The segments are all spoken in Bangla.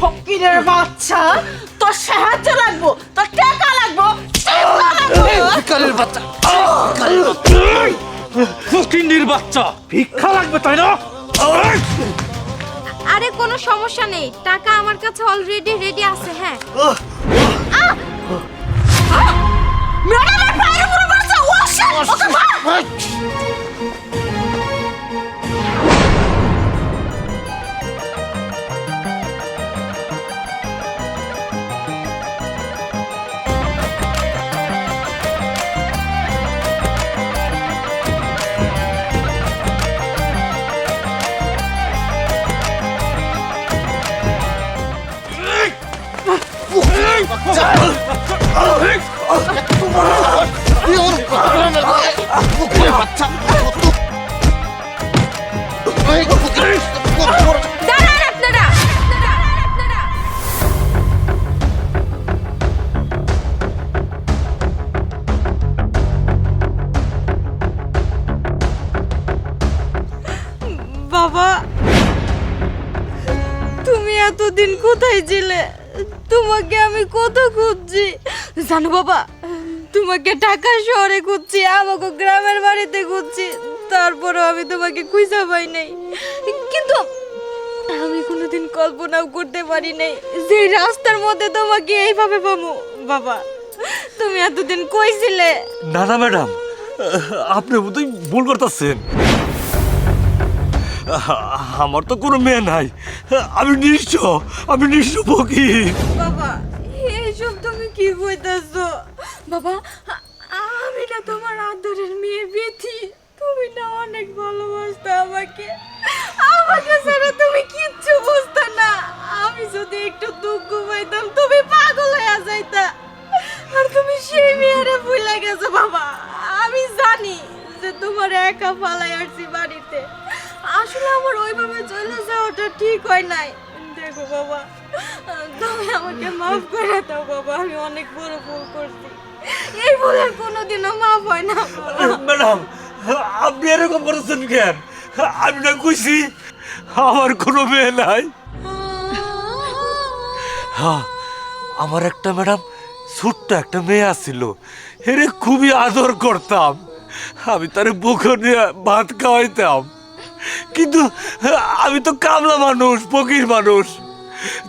ফকিরের বাচ্চা। তোর সাহায্য লাগবো তোর টাকা লাগবো লাগবো। বাচ্চা। ফকিরের বাচ্চা। ভিক্ষা লাগবে তাই না? আরে কোনো সমস্যা নেই। টাকা আমার কাছে অলরেডি রেডি আছে হ্যাঁ। বাবা তুমি এতদিন কোথায় ছিলে? তোমাকে আমি কত খুঁজছি। জানো বাবা তোমাকে ঢাকা শহরে খুঁজছি আমাকে গ্রামের বাড়িতে খুঁজছি তারপরেও আমি তোমাকে খুঁজে পাই নাই। কিন্তু আমি কোনোদিন কল্পনাও করতে পারি নাই যে রাস্তার মধ্যে তোমাকে এইভাবে পাবো। বাবা তুমি এতদিন কই ছিলে না না ম্যাডাম আপনি বোধহয় ভুল করতেছেন। আমার তো কোনো মেয়ে নাই। আমি নিঃস্ব আমি নিঃস্ব বকি বাবা এইসব তুমি কি কইতাছো বাবা, আমি না তোমার আদরের মেয়ে বেথি তুমি না অনেক ভালোবাসতে আমাকে। আমাকে ছাড়া তুমি কিচ্ছু বুঝতে না। আমি যদি একটু দুঃখ পাইতাম, তুমি পাগল হয়ে যাইতা। আর তুমি সেই মেয়েরে ভুলে গেছো বাবা। আমি জানি যে তোমার একা ফালাই আসছি বাড়িতে। আসলে আমার ওইভাবে চলে যাওয়াটা ঠিক হয় নাই। দেখো বাবা, তুমি আমাকে মাফ করে দাও বাবা, আমি অনেক বড় ভুল করছি। না ম্যাডাম, আপনি এরকম করেছেন কেন? আমি না খুশি আমার কোনো মেয়ে নাই। হ্যাঁ আমার একটা ম্যাডাম, ছোট্ট একটা মেয়ে আসছিল এরে খুবই আদর করতাম। আমি তারে বুকে নিয়ে ভাত খাওয়াইতাম। কিন্তু, আমি তো কামলা মানুষ, ফকির মানুষ।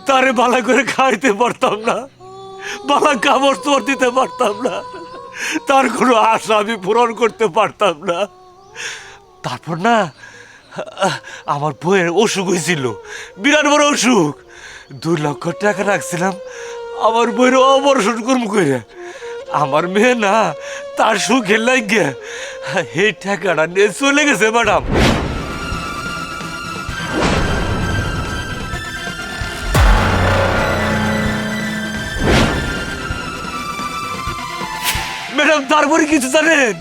তারে ভালো করে খাইতে পারতাম না। বালা কামড় তোর দিতে পারতাম না। তার কোনো আশা আমি পূরণ করতে পারতাম না। তারপর না, আমার বইয়ের অসুখ হয়েছিল, বিরাট বড় অসুখ। দুই লক্ষ টাকা রাখছিলাম আমার বইয়ের অপারেশন করব করে আমার মেয়ে না, তার সুখের লাগিয়ে হে টাকাটা নিয়ে চলে গেছে, ম্যাডাম। ম্যাডাম, তারপরে কিছু জানেন?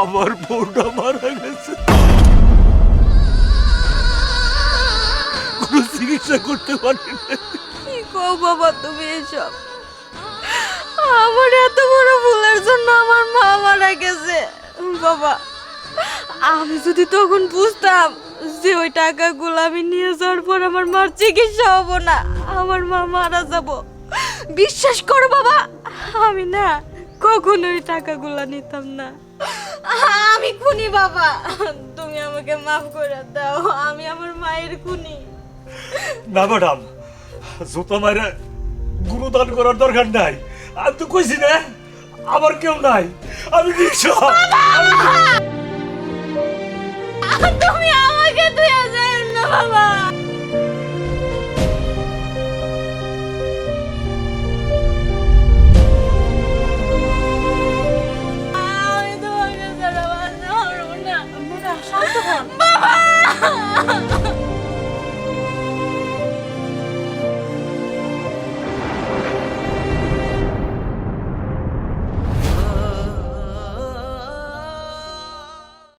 আমার বোনটা মারা গেছে। চিকিৎসা করতে পারি কি কও বাবা তুমি এসব? আমার এত বড় ভুলের জন্য আমার মা মারা গেছে। বাবা, আমি যদি তখন বুঝতাম যে ওই টাকাগুলো আমি নিয়ে যাওয়ার পর আমার মার চিকিৎসা হব না, আমার মা মারা যাব। বিশ্বাস করো বাবা, আমি না কখনোই টাকাগুলা নিতাম না। আমি খুনি বাবা। তুমি আমাকে মাফ করে দাও আমি আমার মায়ের খুনি। না ম্যাডাম জুতো মায়ের গুরুদান করার দরকার নাই। আমি তো কইছি না আমার কেউ নাই আমি নিশ্চয় তুমি আমাকে দুই হাজার না বাবা।